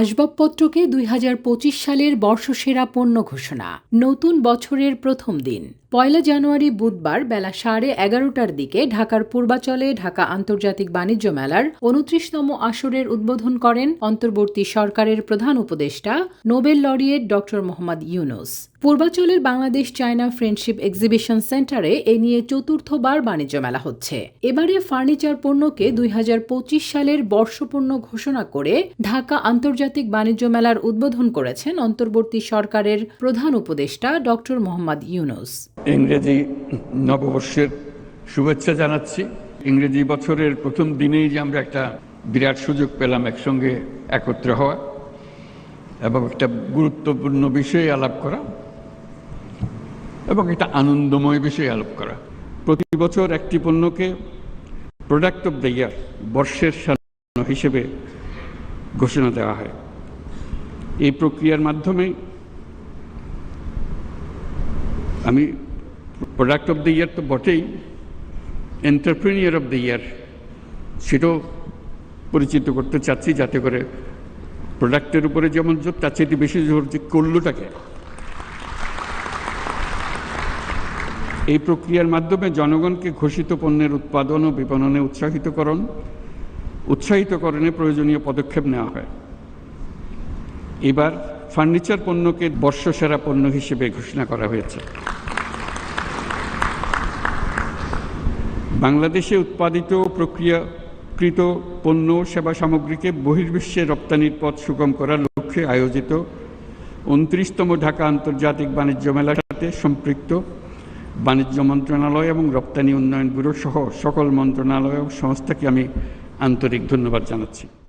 আসবাবপত্রকে দুই হাজার পঁচিশ সালের বর্ষসেরা পণ্য ঘোষণা। নতুন বছরের প্রথম দিন। পয়লা জানুয়ারি বুধবার বেলা সাড়ে এগারোটার দিকে ঢাকার পূর্বাচলে ঢাকা আন্তর্জাতিক বাণিজ্য মেলার উনত্রিশতম আসরের উদ্বোধন করেন অন্তর্বর্তী সরকারের প্রধান উপদেষ্টা, Nobel laureate Dr Mohammad Yunus. পূর্বাচলের Bangladesh China friendship exhibition সেন্টারে এ নিয়ে চতুর্থবার বাণিজ্য মেলা হচ্ছে। এবারে ফার্নিচার পণ্যকে দুই হাজার পঁচিশ সালের বর্ষপূর্ণ ঘোষণা করে ঢাকা আন্তর্জাতিক বাণিজ্য মেলার উদ্বোধন করেছেন অন্তর্বর্তী সরকারের প্রধান উপদেষ্টা ড মোহাম্মদ ইউনুস। ইংরেজি নববর্ষের শুভেচ্ছা জানাচ্ছি। ইংরেজি বছরের প্রথম দিনেই যে আমরা একটা বিরাট সুযোগ পেলাম একসঙ্গে একত্র হওয়া এবং একটা গুরুত্বপূর্ণ বিষয়ে আলাপ করা। এবং একটা আনন্দময় বিষয়ে আলোপ করা। প্রতি বছর একটি পণ্যকে প্রোডাক্ট অফ দ্য ইয়ার বর্ষের সান্ন হিসেবে ঘোষণা দেওয়া হয়। এই প্রক্রিয়ার মাধ্যমে আমি প্রোডাক্ট অফ দ্য ইয়ার তো বটেই এন্টারপ্রেনিয়ার অফ দ্য ইয়ার সেটাও পরিচিত করতে চাচ্ছি যাতে করে প্রোডাক্টের উপরে যেমন জোর, তার চেয়ে বেশি জোর যে করলোটাকে এই প্রক্রিয়ার মাধ্যমে জনগণকে ঘোষিত পণ্যের উৎপাদন ও বিপণনে উৎসাহিতকরণ, উৎসাহিতকরণে প্রয়োজনীয় পদক্ষেপ নেওয়া হয়। এবার ফার্নিচার পণ্যকে বর্ষসেরা পণ্য হিসেবে ঘোষণা করা হয়েছে। বাংলাদেশে উৎপাদিত প্রক্রিয়াকৃত পণ্য সেবা সামগ্রীকে বহির্বিশ্বে রপ্তানির পথ সুগম করার লক্ষ্যে আয়োজিত উনত্রিশতম ঢাকা আন্তর্জাতিক বাণিজ্য মেলার সাথে সম্পৃক্ত বাণিজ্য মন্ত্রণালয় এবং রপ্তানি উন্নয়ন ব্যুরো সহ সকল মন্ত্রণালয় ও সংস্থাকে আমি আন্তরিক ধন্যবাদ জানাচ্ছি।